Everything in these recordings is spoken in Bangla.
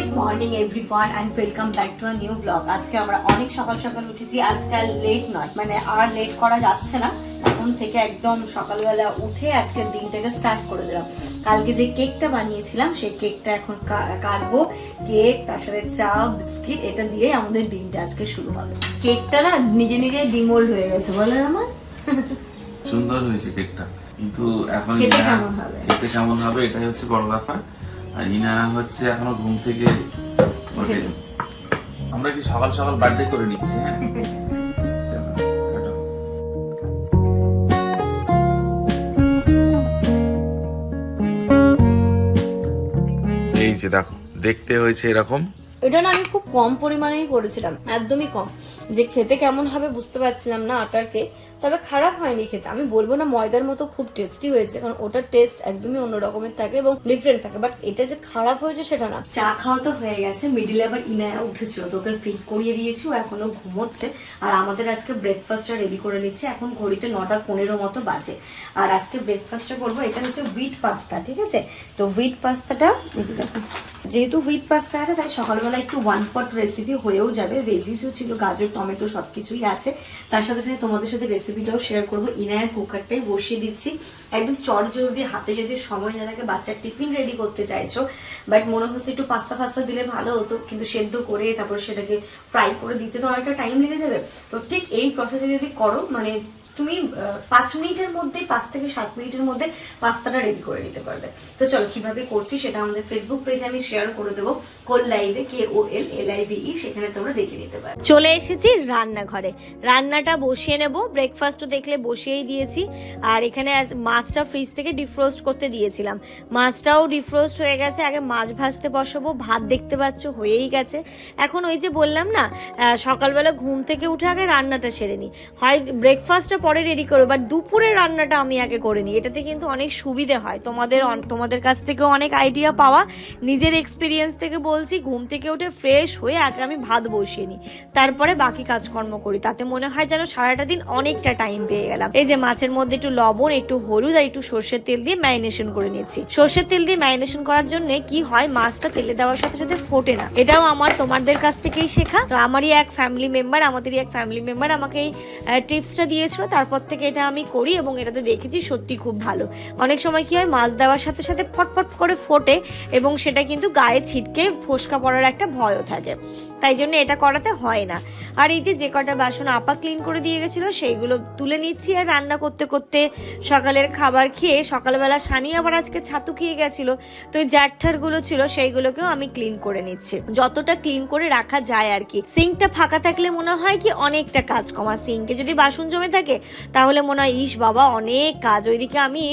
Good morning everyone and welcome back to a new blog আজকে আমরা অনেক সকাল সকাল উঠেছি আজকাল লেট নয় মানে আর লেট করা যাচ্ছে না। এখন থেকে একদম সকালবেলা উঠে আজকের দিনটাকে স্টার্ট করে দিলাম। কালকে যে কেকটা বানিয়েছিলাম সেই কেকটা এখন কাটবো কেক তার সাথে চা বিস্কিট এটা দিয়ে আমাদের দিনটা আজকে শুরু হবে। কেকটা না নিজে নিজে ডিমোল্ড হয়ে গেছে বলে আমার সুন্দর হয়েছে কেকটা কিন্তু এখন খেতে কেমন হবে? খেতে কেমন হবে এটাই হচ্ছে বড় ব্যাপার। আর ইনা হচ্ছে এখনও ঘুম থেকে। ওঠেনি। আমরা কি সকাল সকাল বার্থডে করে নিচ্ছি? হ্যাঁ। এই যে দেখো দেখতে হয়েছে এরকম। এটা না আমি খুব কম পরিমাণেই করেছিলাম একদমই কম। যে খেতে কেমন হবে বুঝতে পারছিলাম না আটার কেক তবে খারাপ হয়নি খেতে। আমি বলব না ময়দার মতো খুব টেস্টি হয়েছে, কারণ ওটার টেস্ট একদমই অন্য রকমের থাকে এবং ডিফারেন্ট থাকে। বাট এটা যে খারাপ হয়েছে সেটা না। চা খাওয়া তো হয়ে গেছে মিডিলে আবার ইনায়া উঠেছিল। তোকে ফিট করিয়ে দিয়েছি, ও এখনও ঘুমোচ্ছে। আর আমাদের আজকে ব্রেকফাস্টটা রেডি করে নিচ্ছে। এখন ঘড়িতে নটা পনেরো মতো বাজে। আর আজকে ব্রেকফাস্টটা করব, এটা হচ্ছে হুইট পাস্তা ঠিক আছে? তো হুইট পাস্তাটা যেহেতু হুইট পাস্তা আছে, তাই সকালবেলা একটু ওয়ান পট রেসিপি হয়েও যাবে। ভেজিসও ছিল, গাজর টমেটো সব কিছুই আছে। তার সাথে সাথে তোমাদের সাথে রেসিপিটাও শেয়ার করব। ইনায়ের কুকারটাই বসিয়ে দিচ্ছি। একদম চট জলদি, হাতে যদি সময় না থাকে, বাচ্চার টিফিন রেডি করতে চাইছো। বাট মনে হচ্ছে একটু পাস্তা ফাস্তা দিলে ভালো হতো, কিন্তু সেদ্ধ করে তারপর সেটাকে ফ্রাই করে দিতে তো অনেকটা টাইম লেগে যাবে। তো ঠিক এই প্রসেসে যদি করো মানে তুমি পাঁচ মিনিটের মধ্যে, পাঁচ থেকে সাত মিনিটের মধ্যে পাস্তাটা রেডি করে নিতে পারবে। তো চলো, কীভাবে করছি সেটা আমাদের ফেসবুক পেজে আমি শেয়ার করে দেবো। কোল লাইভে কে ও এল এল আই ভি ই সেখানে তোমরা দেখে নিতে পারো চলে এসেছি রান্নাঘরে। রান্নাটা বসিয়ে নেব। ব্রেকফাস্টও দেখলে বসিয়েই দিয়েছি। আর এখানে আজ মাছটা ফ্রিজ থেকে ডিফ্রোস্ট করতে দিয়েছিলাম। মাছটাও ডিফ্রোস্ট হয়ে গেছে। আগে মাছ ভাজতে বসাবো। ভাত দেখতে পাচ্ছ, হয়েই গেছে। এখন ওই যে বললাম না সকালবেলা ঘুম থেকে উঠে আগে রান্নাটা সেরে নিই। হয় ব্রেকফাস্টটা পরে রেডি করো বাট দুপুরের রান্নাটা আমি আগে করে নিই। এটাতে কিন্তু অনেক সুবিধে হয়। তোমাদের তোমাদের কাছ থেকেও অনেক আইডিয়া পাওয়া। নিজের এক্সপিরিয়েন্স থেকে বলছি, ঘুম থেকে উঠে ফ্রেশ হয়ে আগে আমি ভাত বসিয়ে নিই। তারপরে বাকি কাজকর্ম করি। তাতে মনে হয় যেন সারাটা দিন অনেকটা টাইম পেয়ে গেলাম। এই যে মাছের মধ্যে একটু লবণ, একটু হলুদ আর একটু সর্ষের তেল দিয়ে ম্যারিনেশন করে নিচ্ছি। সর্ষের তেল দিয়ে ম্যারিনেশন করার জন্য কি হয়, মাছটা তেলে দেওয়ার সাথে সাথে ফোটে না। এটাও আমার তোমাদের কাছ থেকেই শেখা। তো আমারই এক ফ্যামিলি মেম্বার আমাদেরই এক ফ্যামিলি মেম্বার আমাকে এই টিপসটা দিয়েছিল। তারপর থেকে এটা আমি করি এবং এটাতে দেখেছি সত্যি খুব ভালো। অনেক সময় কি হয়, মাছ দেওয়ার সাথে সাথে ফটফট করে ফোটে এবং সেটা কিন্তু গায়ে ছিটকে ফোসকা পড়ার একটা ভয়ও থাকে। তাই জন্য এটা করাতে হয় না। আর এই যে যে কটা বাসন আপা ক্লিন করে দিয়ে গেছিল, সেইগুলো তুলে নিচ্ছি আর রান্না করতে করতে সকালের খাবার খেয়ে সকালবেলা সানি আবার আজকে ছাতু খেয়ে গেছিল। তো ওই জ্যাঠারগুলো ছিল, সেইগুলোকেও আমি ক্লিন করে নিচ্ছি। যতটা ক্লিন করে রাখা যায় আর কি। সিঙ্কটা ফাঁকা থাকলে মনে হয় কি অনেকটা কাজ কমা। সিঙ্কে যদি বাসন জমে থাকে, তাহলে মনে হয়, ইস বাবা, অনেক কাজ। ওইদিকে আমি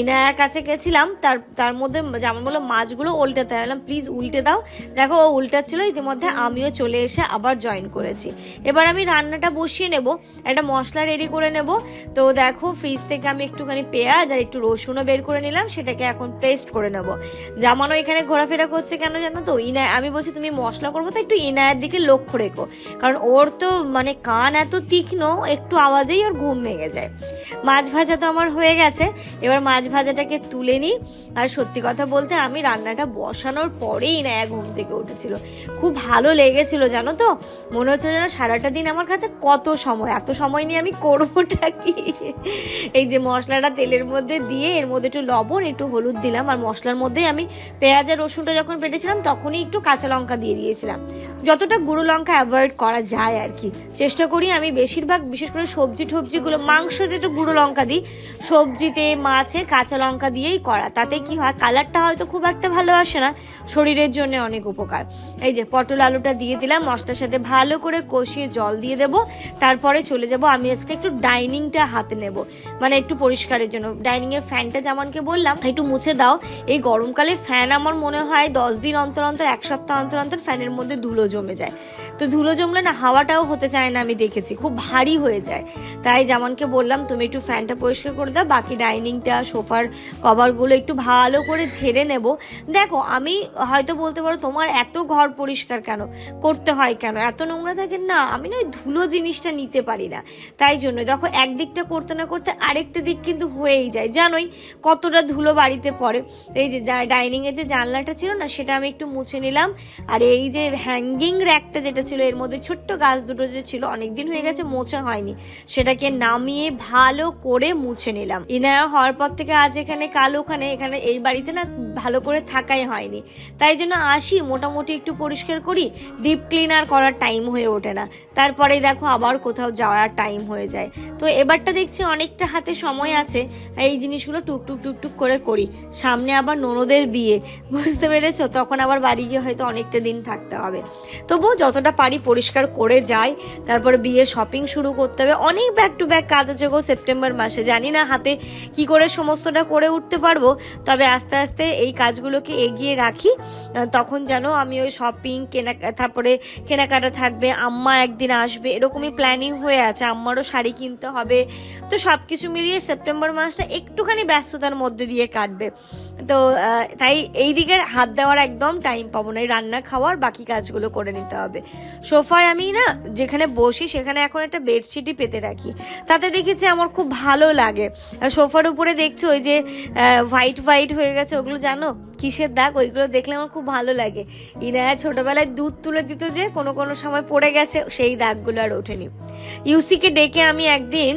ইনায়ার কাছে গেছিলাম, তার তার মধ্যে যেমন বলল, মাছগুলো উল্টাতে বললাম, প্লিজ উল্টে দাও। দেখো, ও উল্টাচ্ছিল, ইতিমধ্যে আমিও চলে এসে আবার জয়েন করেছি। এবার আমি রান্নাটা বসিয়ে নেব, একটা মশলা রেডি করে নেব। তো দেখো ফ্রিজ থেকে আমি একটুখানি পেঁয়াজ আর একটু রসুনও বের করে নিলাম, সেটাকে এখন পেস্ট করে নেব। জামানো এখানে ঘোরাফেরা করছে কেন জানো তো? ইনায় আমি বলছি তুমি মশলা করব, তো একটু ইনায়ের দিকে লক্ষ্য রেখো। কারণ ওর তো মানে কান এত তীক্ষ্ণ, একটু আওয়াজেই ওর ঘুম ভেঙে যায়। মাছ ভাজা তো আমার হয়ে গেছে। এবার মাছ ভাজাটাকে তুলে নিই। আর সত্যি কথা বলতে আমি রান্নাটা বসানোর পরেই না এক ঘুম থেকে উঠেছিল। খুব ভালো লেগেছিল, জানো তো? মনে হচ্ছে যেন সারাটা দিন আমার কাছে কত সময়, এত সময় নিয়ে আমি করবোটা কি? এই যে মশলাটা তেলের মধ্যে দিয়ে, এর মধ্যে একটু লবণ, একটু হলুদ দিলাম। আর মশলার মধ্যে আমি পেঁয়াজ আর রসুনটা যখন পেটেছিলাম তখনই একটু কাঁচা লঙ্কা দিয়ে দিয়েছিলাম। যতটা গুঁড়ো লঙ্কা অ্যাভয়েড করা যায় আর কি। চেষ্টা করি আমি বেশিরভাগ, বিশেষ করে সবজি টবজিগুলো মাংসতে একটু গুঁড়ো লঙ্কা দিই। সবজিতে, মাছে কাঁচা লঙ্কা দিয়েই করা। তাতে কি হয়, কালারটা হয়তো খুব একটা ভালো আসে না, শরীরের জন্য অনেক উপকার। এই যে পটল আলুটা দিয়ে দিলাম, মশলার সাথে ভালো করে কষিয়ে জল দিয়ে দেবো। তারপরে চলে যাব, আমি আজকে একটু ডাইনিংটা হাতে নেব। মানে একটু পরিষ্কারের জন্য। ডাইনিংয়ের ফ্যানটা যেমনকে বললাম, একটু মুছে দাও। এই গরমকালে ফ্যান আমার মনে হয় দশ দিন অন্তর অন্তর, এক সপ্তাহ অন্তর অন্তর ফ্যানের মধ্যে ধুলো জমে যায়। তো ধুলো জমলে না, হাওয়াটাও হতে চায় না, আমি দেখেছি। খুব ভারী হয়ে যায়। তাই যেমনকে বললাম, তুমি একটু ফ্যানটা পরিষ্কার করে দাও, বাকি ডাইনিংটা, সোফার কভারগুলো একটু ভালো করে ঝেড়ে নেব। দেখো, আমি হয়তো বলতে পারো তোমার এত ঘর পরিষ্কার কেন? করতে হয় কেন? এত নোংরা থাকে না, আমি না ওই ধুলো জিনিসটা নিতে পারি না। তাই জন্য দেখো, একদিকটা করতে না করতে আরেকটা দিক কিন্তু হয়েই যায়। জানোই কতটা ধুলো বাড়িতে পড়ে। এই যে ডাইনিংয়ের যে জানলাটা ছিল না, সেটা আমি একটু মুছে নিলাম। আর এই যে হ্যাঙ্গিং র্যাকটা যেটা ছিল, এর মধ্যে ছোট্ট গাছ দুটো যে ছিল অনেক দিন হয়ে গেছে, মোছা হয়নি। সেটাকে নামিয়ে ভালো করে মুছে নিলাম। ইনায়া হওয়ার পর থেকে আজ এখানে, কাল ওখানে, এখানে এই বাড়িতে না ভালো করে থাকাই হয়নি। তাই জন্য আসি, মোটামুটি একটু পরিষ্কার করি ডিপ ক্লিনার করার টাইম হয়ে ওঠে না। তারপরে দেখো আবার কোথাও যাওয়ার টাইম হয়ে যায়। তো এবারটা দেখছি অনেকটা হাতে সময় আছে, এই জিনিসগুলো টুকটুক টুকটুক করে করি। সামনে আবার ননদের বিয়ে, বুঝতে পেরেছ? তখন আবার বাড়ি গিয়ে হয়তো অনেকটা দিন থাকতে হবে। তবুও যতটা পারি পরিষ্কার করে যাই, তারপরে বিয়ে শপিং শুরু করতে হবে। অনেক ব্যাক টু ব্যাক কাজ আছে গো মাসে। জানি না হাতে কি করে সমস্তটা করে উঠতে পারব, তবে আস্তে আস্তে এই কাজগুলোকে এগিয়ে রাখি। তখন যেন আমি ওই শপিং কেনা, তারপরে কেনাকাটা থাকবে, আম্মা একদিন আসবে, এরকমই প্ল্যানিং হয়ে আছে। আম্মারও শাড়ি কিনতে হবে। তো সব কিছু মিলিয়ে সেপ্টেম্বর মাসটা একটুখানি ব্যস্ততার মধ্যে দিয়ে কাটবে। তো তাই এই দিকের হাত দেওয়ার একদম টাইম পাবো না। এই রান্না খাওয়ার বাকি কাজগুলো করে নিতে হবে। সোফার আমি না যেখানে বসি সেখানে এখন একটা বেডশিটই পেতে রাখি। তাতে দেখেছি আমার খুব ভালো লাগে। সোফার উপরে দেখছ ওই যে হোয়াইট হোয়াইট হয়ে গেছে ওগুলো জানো? কিসের দাগ? ওইগুলো দেখলে আমার খুব ভালো লাগে। ইনায়া ছোটবেলায় দুধ তুলে দিত যে, কোনো কোনো সময় পড়ে গেছে, সেই দাগগুলো আর ওঠেনি। ইউসিকে ডেকে আমি একদিন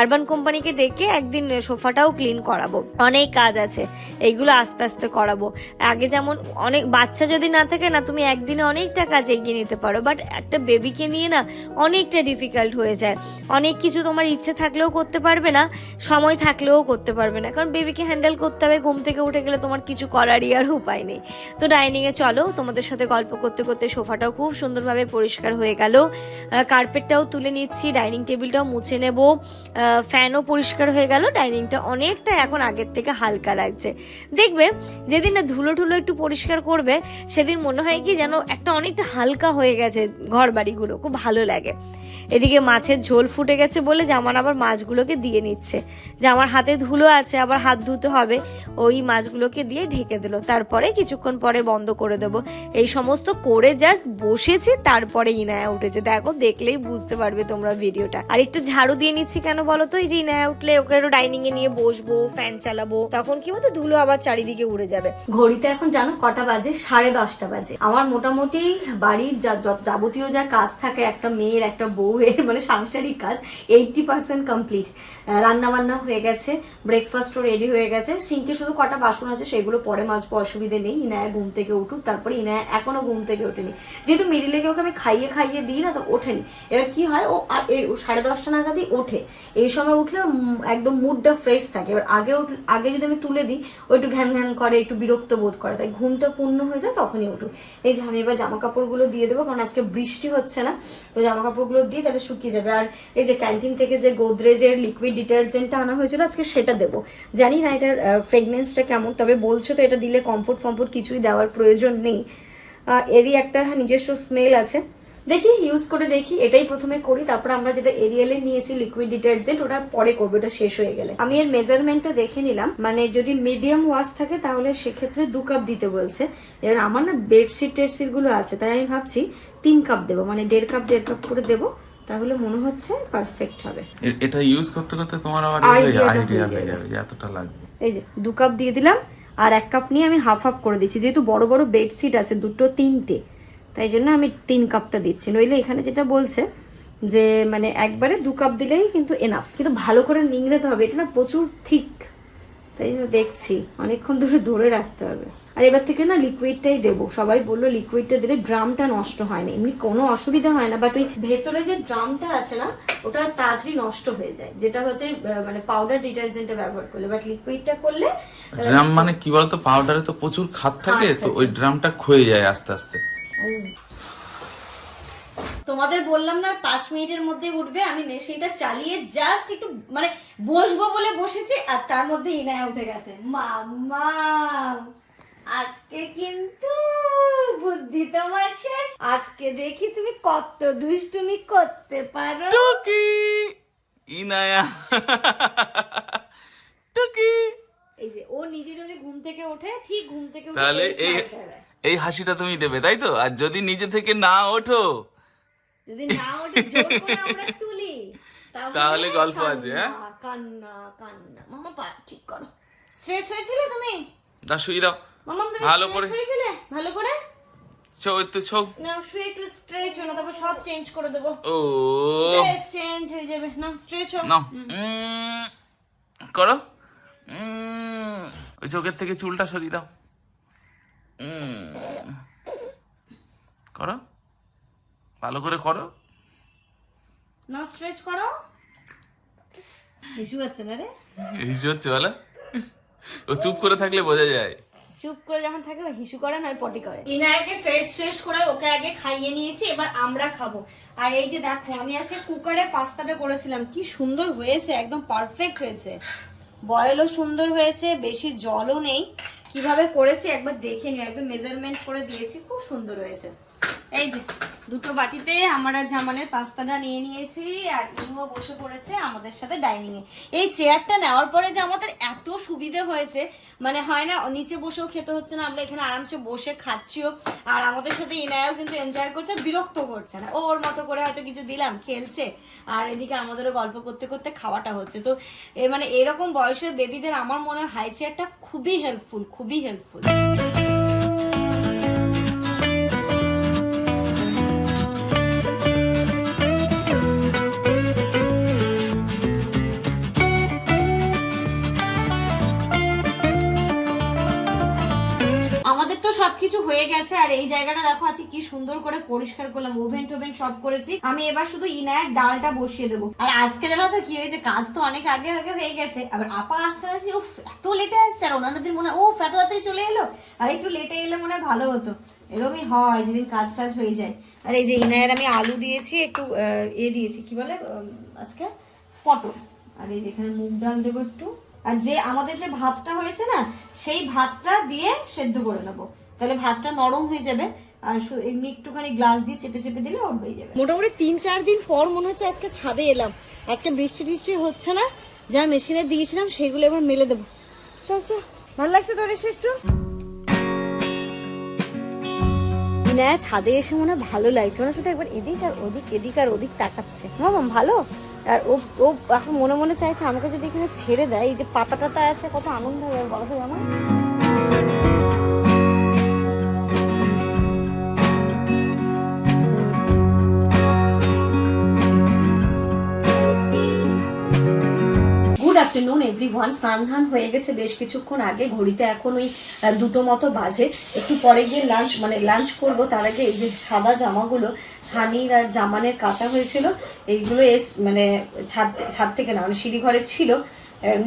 আরবান কোম্পানিকে ডেকে একদিন সোফাটাও ক্লিন করাবো। অনেক কাজ আছে, এইগুলো আস্তে আস্তে করাবো। আগে যেমন অনেক, বাচ্চা যদি না থাকে না, তুমি একদিনে অনেকটা কাজ এগিয়ে নিতে পারো। বাট একটা বেবিকে নিয়ে না, অনেকটা ডিফিকাল্ট হয়ে যায়। অনেক কিছু তোমার ইচ্ছে থাকলেও করতে পারবে না, সময় থাকলেও করতে পারবে না। কারণ বেবিকে হ্যান্ডেল করতে হবে, ঘুম থেকে উঠে গেলে তোমার কিছু করারই আর উপায় নেই। তো ডাইনিংয়ে চলো, তোমাদের সাথে গল্প করতে করতে সোফাটাও খুব সুন্দরভাবে পরিষ্কার হয়ে গেল। কার্পেটটাও তুলে নিচ্ছি ডাইনিং টেবিলটাও মুছে নেব। ফ্যানও পরিষ্কার হয়ে গেল ডাইনিংটা অনেকটা এখন আগের থেকে হালকা লাগছে। দেখবে, যেদিন না ধুলো ঠুলো একটু পরিষ্কার করবে, সেদিন মনে হয় কি যেন একটা অনেকটা হালকা হয়ে গেছে ঘর বাড়িগুলো খুব ভালো লাগে। এদিকে মাছের ঝোল ফুটে গেছে বলে জামান আবার মাছগুলোকে দিয়ে নিচ্ছে। যে আমার হাতে ধুলো আছে, আবার হাত ধুতে হবে, ওই মাছগুলোকে দিয়ে ঢেকে দিল। তারপরে কিছুক্ষণ পরে বন্ধ করে দেবো। এই সমস্ত করে জাস্ট বসেছি, তারপরে ইনায়া উঠেছে। দেখো, দেখলেই বুঝতে পারবে তোমরা ভিডিওটা। আর একটু ঝাড়ু দিয়ে নিচ্ছি কেন বলো তো? এই যে ইনায়া উঠলে, ওকে একটু ডাইনিং এ নিয়ে বসবো ফ্যান চালাবো। তখন কি বলতো? ধুলো আবার চারিদিকে উড়ে যাবে। ঘড়িতে এখন জানো কটা বাজে? সাড়ে দশটা বাজে। আমার মোটামুটি বাড়ির যাবতীয় যা কাজ থাকে, একটা মেয়ের, একটা বউয়ের মানে সাংসারিক কাজ এইটটি পার্সেন্ট কমপ্লিট রান্না বান্না হয়ে গেছে ব্রেকফাস্টও রেডি হয়ে গেছে। সিঙ্কে শুধু কটা বাসন আছে, সেগুলো পরে মাজবো অসুবিধে নেই, ইনায়া ঘুম থেকে উঠুক, তারপরে ইনায়া এখনও ঘুম থেকে ওঠেনি। যেহেতু মিডিলে ওকে আমি খাইয়ে খাইয়ে দিই না, তো ওঠেনি। এবার কি হয়, ও সাড়ে দশটা নাগাদই ওঠে। এই সময় উঠলে একদম মুডটা ফ্রেশ থাকে। এবার আগে আগে যদি আমি তুলে দিই, ও একটু ঘ্যান ঘ্যান করে, একটু বিরক্ত বোধ করে। তাই ঘুমটা পূর্ণ হয়ে যায়, তখনই উঠুক। এই যে আমি এবার জামা কাপড়গুলো দিয়ে দেবো, কারণ আজকে বৃষ্টি হচ্ছে না। তো জামা কাপড়গুলো দিয়ে তাহলে শুকিয়ে যাবে। আর এই যে ক্যান্টিন থেকে যে গোদরেজের লিকুইড ডিটারজেন্টটা আনা হয়েছিল, আজকে সেটা দেবো। জানি না এটার ফ্রেগনেন্সটা কেমন, তবে বলছে তো এটা দিলে কমফোর্ট ফমফোর্ট কিছুই দেওয়ার প্রয়োজন নেই। এরই একটা নিজস্ব স্মেল আছে। দেখি ইউজ করে দেখি। এটাই প্রথমে করি তারপর আমরা যেটা এরিয়ালে নিয়েছি লিকুইড ডিটারজেন্ট ওটা পরে করব এটা শেষ হয়ে গেলে। আমি এর মেজারমেন্টটা দেখে নিলাম। মানে যদি মিডিয়াম ওয়াশ থাকে তাহলে সেক্ষেত্রে দু কাপ দিতে বলছে। এবার আমার না বেডশিট টেডশিটগুলো আছে তাই আমি ভাবছি তিন কাপ দেবো মানে দেড় কাপ দেড় কাপ করে দেবো। তাহলে মনে হচ্ছে পারফেক্ট হবে। এটা ইউজ করতে করতে তোমার আবার আইডিয়া হয়ে যাবে। যাবে যে এতটা লাগবে। এই যে দু কাপ দিয়ে দিলাম। আর এক কাপ নিয়ে আমি হাফ হাফ করে দিচ্ছি। যেহেতু বড় বড় বেডশিট আছে, দুটো তিনটে, তাই জন্য আমি তিন কাপটা দিচ্ছি। নইলে এখানে যেটা বলছে যে মানে একবারে দু কাপ দিলেই কিন্তু এনাফ কিন্তু ভালো করে নিংড়েতে হবে, এটা না প্রচুর থিক তাই জন্য দেখছি। অনেকক্ষণ ধরে ধরে রাখতে হবে। আর এবার থেকে না লিকুইডটাই দেবো। সবাই বলল লিকুইডটা দিলে ড্রামটা নষ্ট হয় না। এমনি কোনো অসুবিধা হয় না। বাট ওই ভেতরে যে ড্রামটা আছে না ওটা তাড়াতাড়ি নষ্ট হয়ে যায়। যেটা হচ্ছে মানে পাউডার ডিটারজেন্টে ব্যবহার করলে। বাট লিকুইডটা করলে ড্রাম মানে কি বলতো? পাউডারে তো প্রচুর খাত থাকে তো ওই ড্রামটা ক্ষয়ে যায় আস্তে আস্তে। তোমাদের বললাম না পাঁচ মিনিটের মধ্যে উঠবে আমি মেশিনটা চালিয়ে জাস্ট একটু মানে বসবো বলে বসেছি আর তার মধ্যে ইনায়া উঠে গেছে। মামা আজকে কিন্তু বুদ্ধি তোমার শেষ। আজকে দেখি তুমি কত দুষ্টুমি করতে পারো। টুকি ইনায়া। টুকি। এই যে ও নিজে যদি ঘুম থেকে ওঠে ঠিক ঘুম থেকে উঠে তাহলে এই। এই হাসিটা তুমি দেবে তাই তো? আর যদি নিজে থেকে না ওঠো যদি না ওঠে জোর করে আমরা তুলি তাহলে গল্প আছে, হ্যাঁ? কান্না, কান্না। মামা পা ঠিক করো। স্ট্রেচ হয়েছিলে তুমি? দা শুয়ে দাও। মামা তুমি ভালো করে। হয়েছিলে? ভালো করে? ছৌ একটু ছৌ না শুয়ে একটু স্ট্রেচ হয়ে না তারপর সব চেঞ্জ করে দেবো। ও। চেঞ্জ হয়ে যাবে। না স্ট্রেচ নাও। উম, করো। উম, ওই চোখের থেকে চুলটা সরিয়ে দাও। করো। ভালো করে করো। না স্ট্রেচ করো। হিসু হচ্ছে না রে। এই হচ্ছে বলো। ও চুপ করে থাকলে বোঝা যায়। চুপ করে যখন থাকে ও হিসু করে নয় পটি করে। ইনায়াকে ফ্রেশ ফ্রেশ করে ওকে আগে খাইয়ে নিয়েছি এবার আমরা খাব। আর এই যে দেখো আমি আজকে কুকারে পাস্তাটা করেছিলাম। কি সুন্দর হয়েছে একদম পারফেক্ট হয়েছে। বয়েলও সুন্দর হয়েছে বেশি জলও নেই। কীভাবে করেছি একবার দেখে নিও একদম মেজারমেন্ট করে দিয়েছি খুব সুন্দর হয়েছে। এই যে, দুটো বাটিতে আমরা জামানের পাস্তাটা নিয়ে নিয়েছি, আর ইনুও বসে পড়েছে আমাদের সাথে ডাইনিং এই চেয়ারটা নেওয়ার পরে যে আমাদের এত সুবিধে হয়েছে মানে হয় না, নিচে বসেও খেতে হচ্ছে না, আমরা এখানে আরামসে বসে খাচ্ছিও, আর আমাদের সাথে ইনায়াও কিন্তু এনজয় করছে, বিরক্ত করছে না। ও ওর মতো করে হয়তো কিছু দিলাম, খেলছে, আর এদিকে আমাদেরও গল্প করতে করতে খাওয়াটা হচ্ছে। তো মানে এরকম বয়সের বেবিদের আমার মনে হয় হাই চেয়ারটা খুবই হেল্পফুল খুবই হেল্পফুল সবকিছু হয়ে গেছে, আর এই জায়গাটা দেখো আছে কি সুন্দর করে পরিষ্কার করলাম, ওভেন টোভেন সব করেছি। আমি এবার শুধু ইনায়ের ডালটা বসিয়ে দেবো। আর আজকে জানো তো কি হয়েছে, কাজ তো অনেক আগে আগে হয়ে গেছে। আবার আপা আসছে না যে ও এত লেটে আসছে। আর ওনাদের মনে ও এত তাড়াতাড়ি চলে এলো? আর একটু লেটে এলে মনে হয় ভালো হতো। এরকমই হয়, যেদিন কাজ টাজ হয়ে যায়। আর এই যে ইনায়ের আমি আলু দিয়েছি, একটু এ দিয়েছি, কি বলে আজকে পটল। আর এই যে এখানে মুগ ডাল দেবো একটু। আর যে আমাদের যে ভাতটা হয়েছে না, সেই ভাতটা দিয়ে সেদ্ধ করে নেব। তাহলে ভাতটা নরম হয়ে যাবে, আর এমনি একটুখানি গ্লাস দিয়ে চেপে চেপে দিলে ওর হয়ে যাবে। মোটামুটি তিন চার দিন পর মনে হচ্ছে আজকে ছাদে এলাম। আজকে বৃষ্টি টিষ্টি হচ্ছে না, যা মেশিনে দিয়েছিলাম সেগুলো এবার মেলে দেবো। চল চল। ভালো লাগছে তোর এসে একটু? ছাদে এসে মনে হয় ভালো লাগছে। ওনার সাথে একবার এদিক আর ওদিক, এদিক আর ওদিক তাকাচ্ছে। মামাম ভালো? আর ও ও এখন মনে মনে চাইছে আমাকে যদি এখানে ছেড়ে দেয়, এই যে পাতা টাতা আছে, কত আনন্দ হবে বলা যায় আমার আফটারনুন এভরিওয়ান স্নান ধান হয়ে গেছে বেশ কিছুক্ষণ আগে। ঘড়িতে এখন ওই দুটো মতো বাজে। একটু পরে গিয়ে লাঞ্চ মানে লাঞ্চ করব। তার আগে এই যে সাদা জামাগুলো সানির আর জামানের কাঁচা হয়েছিল, এইগুলো এস মানে ছাদ ছাদ থেকে না মানে সিঁড়ি ঘরে ছিল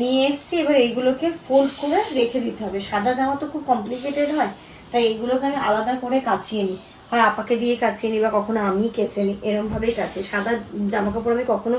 নিয়ে এসছি। এবার এইগুলোকে ফোল্ড করে রেখে দিতে হবে। সাদা জামা তো খুব কমপ্লিকেটেড হয়, তাই এইগুলোকে আমি আলাদা করে কাচিয়ে নিই। হয় আপাকে দিয়ে কাচিয়ে নিই বা কখনো আমি কেচে নিই এরম ভাবেই কাছি সাদা জামা কাপড় আমি কখনো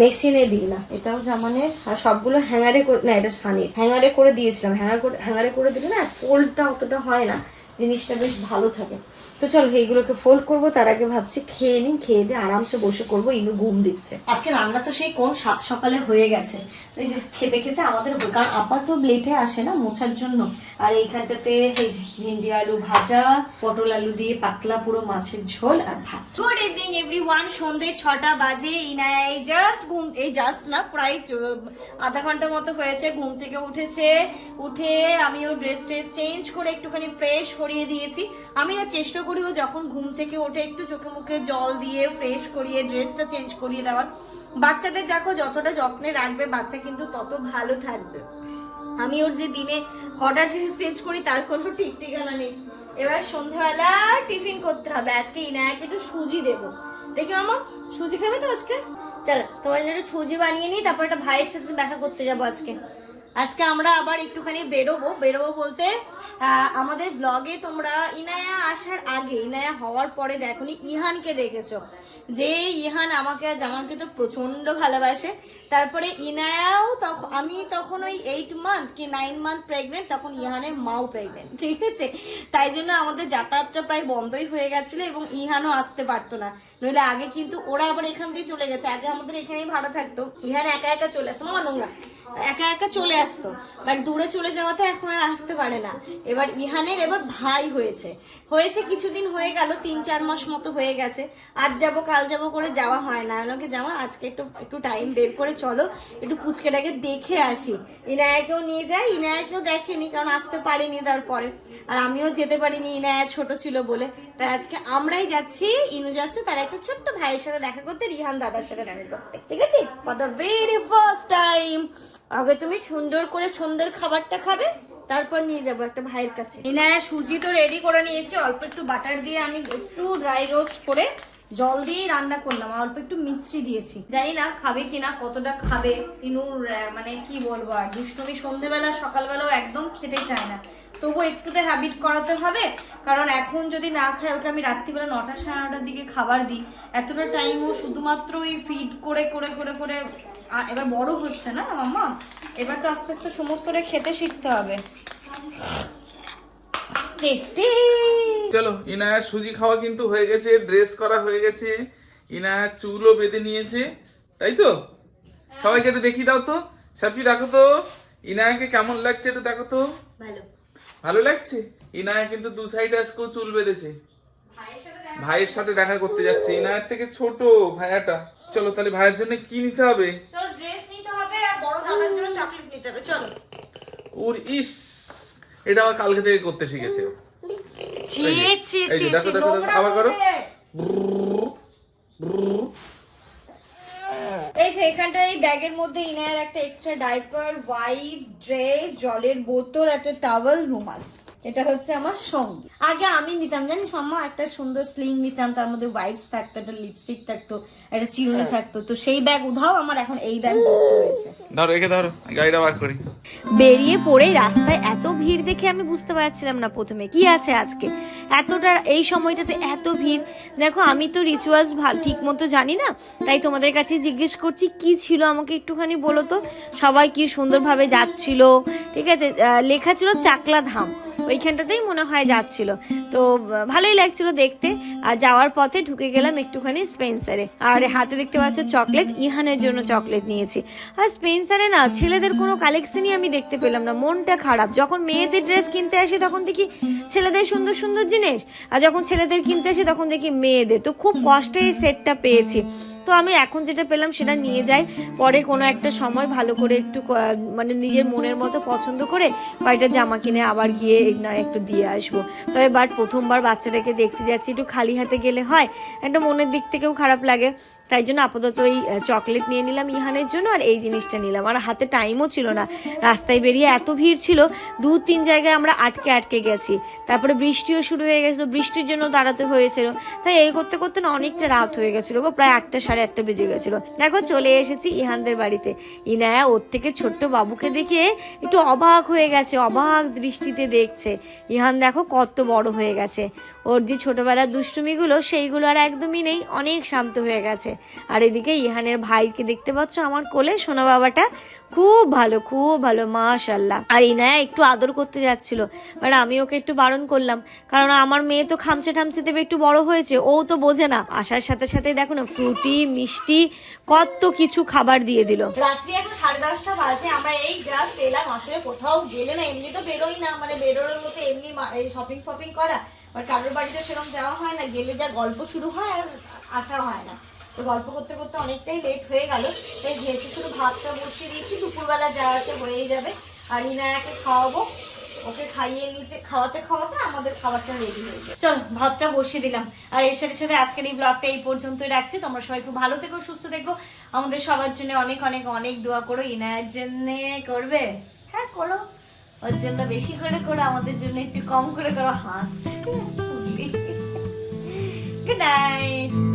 মেশিনে দিই না। এটাও জামানে আর সবগুলো হ্যাঙ্গারে করে না, এটা সানির। হ্যাঙ্গারে করে দিয়েছিলাম। হ্যাঙ্গার করে হ্যাঙ্গারে করে দিলে না ফোল্ডটা অতটা হয় না। জিনিসটা বেশ ভালো থাকে। তো চলো এইগুলোকে ফোল্ড করব তার আগে ভাবছি খেয়ে নিই খেয়ে দিয়ে আরামসে বসে করব ইনু ঘুম দিচ্ছে। আজকে রান্না তো সেই কোন সাত সকালে হয়ে গেছে। এই যে খেতে খেতে আমাদের কারণ আপা তো লেটে আসে না মোছার জন্য। আর এইখানটাতে এই যে ভিন্ডি আলু ভাজা পটল আলু দিয়ে পাতলা পুরো মাছের ঝোল আর ভাত। গুড ইভিনিং এভরিওয়ান সন্ধে ছটা বাজে ইনায়া এই জাস্ট ঘুম এই জাস্ট না প্রায় আধা ঘণ্টার মতো হয়েছে ঘুম থেকে উঠেছে। উঠে আমি ওর ড্রেস ট্রেস চেঞ্জ করে একটুখানি ফ্রেশ করিয়ে দিয়েছি। আমিও চেষ্টা করি ও যখন ঘুম থেকে ওঠে একটু চোখে মুখে জল দিয়ে ফ্রেশ করিয়ে ড্রেসটা চেঞ্জ করিয়ে দেওয়ার। বাচ্চাদের দেখো যতটা যত্নে রাখবে বাচ্চা কিন্তু তত ভালো থাকবে। আমি ওর যে দিনে হঠাৎ ড্রেস চেঞ্জ করি তার কোনো ঠিক ঠিকানা নেই। এবার সন্ধ্যাবেলা টিফিন করতে হবে। আজকে ইনায়াকে একটু সুজি দেবো। দেখি মামা, সুজি খাবে তো আজকে? চলো তোমার জন্য সুজি বানিয়ে নিই, তারপর একটা ভাইয়ের সাথে দেখা করতে যাব আজকে। আজকে আমরা আবার একটুখানি বেরোবো। বেরোবো বলতে আমাদের ব্লগে তোমরা ইনায়া আসার আগে, ইনায়া হওয়ার পরে দেখনি, ইহানকে দেখেছ। যে ইহান আমাকে আর জামানকে তো প্রচণ্ড ভালোবাসে। তারপরে ইনায়াও তখন আমি তখন ওই এইট মান্থ কি নাইন মান্থ প্রেগনেন্ট তখন ইহানের মাও প্রেগনেন্ট ঠিক আছে? তাই জন্য আমাদের যাতায়াতটা প্রায় বন্ধই হয়ে গেছিল এবং ইহানও আসতে পারতো না। নইলে আগে কিন্তু ওরা আবার এখান দিয়ে চলে গেছে। আগে আমাদের এখানেই ভাড়া থাকতো। ইহান একা একা চলে আসতো। মামা নোংরা। একা একা চলে আসতো বাট দূরে চলে যাওয়াতে এখন আর আসতে পারে না। এবার ইহানের এবার ভাই হয়েছে। হয়েছে কিছুদিন হয়ে গেল, তিন চার মাস মতো হয়ে গেছে। আজ যাব, কাল যাব করে যাওয়া হয় না। আমাকে যাওয়া আজকে একটু একটু টাইম বের করে চলো, একটু পুচকেটাকে দেখে আসি। ইনায়াকেও নিয়ে যাই, ইনায়াকেও দেখেনি কারণ আসতে পারিনি তারপরে আর আমিও যেতে পারিনি, ইনায়া ছোট ছিল বলে। তাই আজকে আমরাই যাচ্ছি, ইনু যাচ্ছে, তার একটা ছোট্ট ভাইয়ের সাথে দেখা করতে, রিহান দাদার সাথে দেখা করতে। ঠিক আছে? For the very first time আগে তুমি সুন্দর করে সন্ধ্যের খাবারটা খাবে, তারপর নিয়ে যাব একটা ভাইয়ের কাছে। ইনায়া সুজি তো রেডি করে নিয়েছি, অল্প একটু বাটার দিয়ে আমি একটু ড্রাই রোস্ট করে জল দিয়ে রান্না করলাম অল্প একটু মিষ্টি দিয়েছি। জানি না খাবে কিনা, কতটা খাবে তিনুর মানে কি বলব আর, দুষ্টমি সন্ধেবেলা সকালবেলাও একদম খেতে চায় না। তবু একটুতে হ্যাবিট করাতে হবে, কারণ এখন যদি না খায়, ওকে আমি রাত্রিবেলা নটা সাড়ে নটার দিকে খাবার দিই। এতটা টাইমও শুধুমাত্র ওই ফিড করে করে করে করে এবার বড় হচ্ছে না মাম্মা? এবার তো আস্তে আস্তে সমস্তটা খেতে শিখতে হবে। টেস্টি! চলো ইনায়ার সুজি খাওয়া কিন্তু হয়ে গেছে ড্রেস করা হয়ে গেছে। ইনায়ার চুলও বেঁধে নিয়েছে তাই তো? সবাইকে একটু দেখিয়ে দাও তো। সাপি দেখো তো ইনায়াকে কেমন লাগছে একটু দেখো তো। ভালো। ভালো লাগছে? ইনায়া কিন্তু দু সাইডে আজকেও চুল বেঁধেছে। ভাইয়ের সাথে দেখা ভাইয়ের সাথে দেখা করতে যাচ্ছে। ইনায়ার থেকে ছোট ভাইয়াটা। চলো তাহলে ভাইয়ের জন্য কি নিতে হবে? চলো ড্রেস নিতে হবে আর বড় দাদার জন্য চকলেট নিতে হবে চলো। ওর ইস এটা আবার কালকে থেকে করতে শিখেছে। ছি এই ছি ছি দেখো, দেখো, আবার করো। এই যে এখানটা এই ব্যাগের মধ্যে ইনায়ার একটা এক্সট্রা ডাইপার ওয়াইপস ড্রেস জলের বোতল একটা টাওয়েল রুমাল। এটা হচ্ছে আমার সঙ্গী। আগে আমি নিতাম জানিস মাম্মা? একটা সুন্দর স্লিং নিতাম তার মধ্যে ওয়াইপস থাকতো একটা লিপস্টিক থাকতো একটা চিরুনি থাকতো। তো সেই ব্যাগ উধাও আমার এখন এই ব্যাগ হয়েছে। ধরো একে ধরো গাড়িটা বার করি। বেরিয়ে পড়ে রাস্তায় এত ভিড় দেখে আমি বুঝতে পারছিলাম না প্রথমে। কি আছে আজকে? এতটা এই সময়টাতে এত ভিড়। দেখো আমি তো রিচুয়ালস ভালো ঠিক মতো জানি না। তাই তোমাদের কাছে জিজ্ঞেস করছি কি ছিল? আমাকে একটুখানি বলো তো। সবাই কি সুন্দরভাবে যাচ্ছিল? ঠিক আছে? লেখা ছিল চাকলা ধাম ওইখানটাতেই মনে হয় যাচ্ছিল। তো, ভালোই লাগছিল দেখতে। আর যাওয়ার পথে ঢুকে গেলাম একটুখানি স্পেন্সারে। আর হাতে দেখতে পাচ্ছ চকলেট, ইহানের জন্য চকলেট নিয়েছি। আর স্পেন্সারে না, ছেলেদের কোনো কালেকশনই আমি দেখতে পেলাম না, মনটা খারাপ। যখন মেয়েদের ড্রেস কিনতে আসি তখন দেখি ছেলেদের সুন্দর সুন্দর জিনিস, আর যখন ছেলেদের কিনতে আসি তখন দেখি মেয়েদের। তো খুব কষ্টে এই সেটটা পেয়েছি। তো আমি এখন যেটা পেলাম সেটা নিয়ে যাই। পরে কোনো একটা সময় ভালো করে একটু মানে নিজের মনের মতো পছন্দ করে কয়েকটা জামা কিনে আবার গিয়ে না একটু দিয়ে আসব। তবে বাট প্রথমবার বাচ্চাটাকে দেখতে যাচ্ছি, একটু খালি হাতে গেলে হয়, একটা মনের দিক থেকেও খারাপ লাগে। তাই জন্য আপাতত এই চকলেট নিয়ে নিলাম ইহানের জন্য আর এই জিনিসটা নিলাম। আর হাতে টাইমও ছিল না। রাস্তায় বেরিয়ে এত ভিড় ছিল দু তিন জায়গায় আমরা আটকে আটকে গেছি। তারপরে বৃষ্টিও শুরু হয়ে গেছিল, বৃষ্টির জন্য দাঁড়াতে হয়েছিল। তাই এই করতে করতে না অনেকটা রাত হয়ে গেছিল গো, প্রায় আটটা সাড়ে আটটা বেজে গেছিল। দেখো চলে এসেছি ইহানদের বাড়িতে। ইনায়া ওর থেকে ছোট্ট বাবুকে দেখে একটু অবাক হয়ে গেছে, অবাক দৃষ্টিতে দেখছে। ইহান দেখো কত বড় হয়ে গেছে। ওর যে ছোটোবেলার দুষ্টুমিগুলো, সেইগুলো আর একদমই নেই, অনেক শান্ত হয়ে গেছে। আর এদিকে ইহানের ভাইকে দেখতে পাচ্ছ আমার কোলে, সোনা বাবাটা। খুব ভালো খুব ভালো মাশাল্লাহ আর ইনায়া একটু আদর করতে যাচ্ছিল। বাট আমি ওকে একটু বারণ করলাম, কারণ আমার মেয়ে তো খামচে ঠামচে দেবে, একটু বড় হয়েছে, ও তো বোঝে না। আসার সাথে সাথে দেখো না, ফ্রুটি, মিষ্টি, কত কিছু খাবার দিয়ে দিল। রাত্রি এখন সাড়ে দশটা বাজে, আমরা এই জাস্ট এলাম, আসলে কোথাও গেলে না, এমনি তো বেরোই না মানে বেরোনোর মতো এমনি শপিং ফপিং করা। বাট কারোর বাড়িতে সেরকম যাওয়া হয় না, গেলে যা গল্প শুরু হয় আর আসা হয় না। তো গল্প করতে করতে অনেকটাই লেট হয়ে গেল। তাই যেহেতু শুধু ভাতটা বসিয়ে দিয়েছি, দুপুরবেলা যা আছে হয়েই যাবে। আর ইনায়াকে খাওয়াবো। ওকে খাইয়ে নিতে, খাওয়াতে খাওয়াতে আমাদের খাবারটা রেডি হয়ে যাবে চলো, ভাতটা বসিয়ে দিলাম। আর এর সাথে সাথে আজকের এই ব্লগটা এই পর্যন্তই রাখছি। তোমরা সবাই খুব ভালো থেকো, সুস্থ থেকো। আমাদের সবার জন্য অনেক অনেক অনেক দোয়া করো। ইনায়ের জন্য করবে? হ্যাঁ করো। ওর জন্য বেশি করে করো, আমাদের জন্য একটু কম করে করো। হাস গুড নাইট